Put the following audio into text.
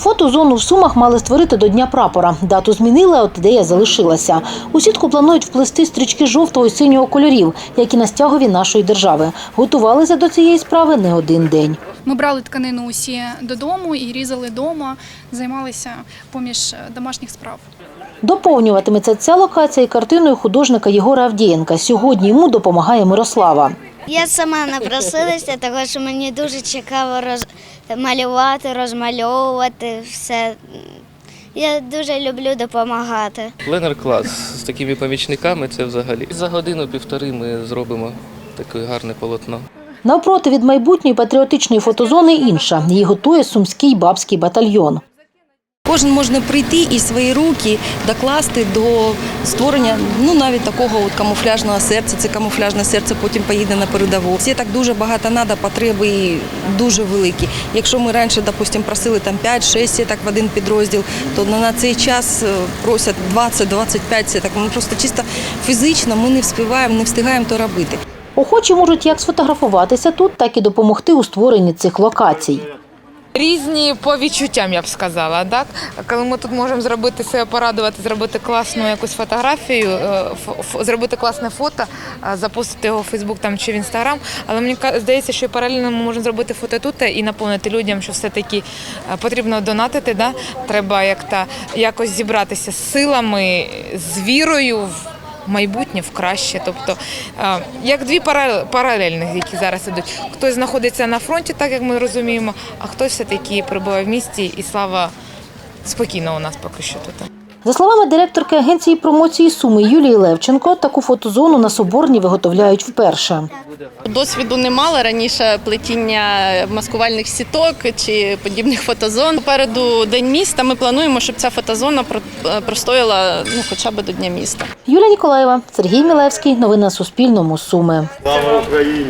Фотозону в Сумах мали створити до Дня прапора. Дату змінили, а от ідея залишилася. У сітку планують вплести стрічки жовтого і синього кольорів, як і на стягові нашої держави. Готувалися до цієї справи не один день. Ми брали тканину усі додому і різали вдома, займалися поміж домашніх справ. Доповнюватиметься ця локація і картиною художника Єгора Авдієнка. Сьогодні йому допомагає Мирослава. Я сама напросилася, тому що мені дуже цікаво роз... малювати, розмальовувати все. Я дуже люблю допомагати. Пленер клас з такими помічниками це взагалі. За годину-півтори ми зробимо таке гарне полотно. Навпроти від майбутньої патріотичної фотозони інша. Її готує сумський бабський батальйон. Кожен може прийти і свої руки докласти до створення ну навіть такого от камуфляжного серця. Це камуфляжне серце потім поїде на передову. Всі так дуже багато треба, потреби дуже великі. Якщо ми раніше, допустимо, просили там 5-6 сіток в один підрозділ, то на цей час е, просять 20-25 сіток. Ми просто чисто фізично ми не встигаємо, не встигаємо то робити. Охочі можуть як сфотографуватися тут, так і допомогти у створенні цих локацій. Різні по відчуттям, я б сказала. Так? Коли ми тут можемо зробити себе порадувати, зробити класну якусь фотографію, е, зробити класне фото, е, запустити його в Фейсбук там чи в Інстаграм. Але мені здається, що паралельно ми можемо зробити фото тут і наповнити людям, що все-таки е, потрібно донатити. Да? Треба як та якось зібратися з силами, з вірою майбутнє, в краще. Тобто, е, як дві пара- паралельних, які зараз ідуть. Хтось знаходиться на фронті, так як ми розуміємо, а хтось все-таки перебуває в місті, і слава спокійно у нас поки що тут. За словами директорки агенції промоції Суми Юлії Левченко, таку фотозону на Соборній виготовляють вперше. Досвіду не мала раніше плетіння маскувальних сіток чи подібних фотозон. Попереду день міста. Ми плануємо, щоб ця фотозона про- простояла ну хоча б до дня міста. Юлія Ніколаєва, Сергій Мілевський. Новини на Суспільному. Суми. Слава Україні!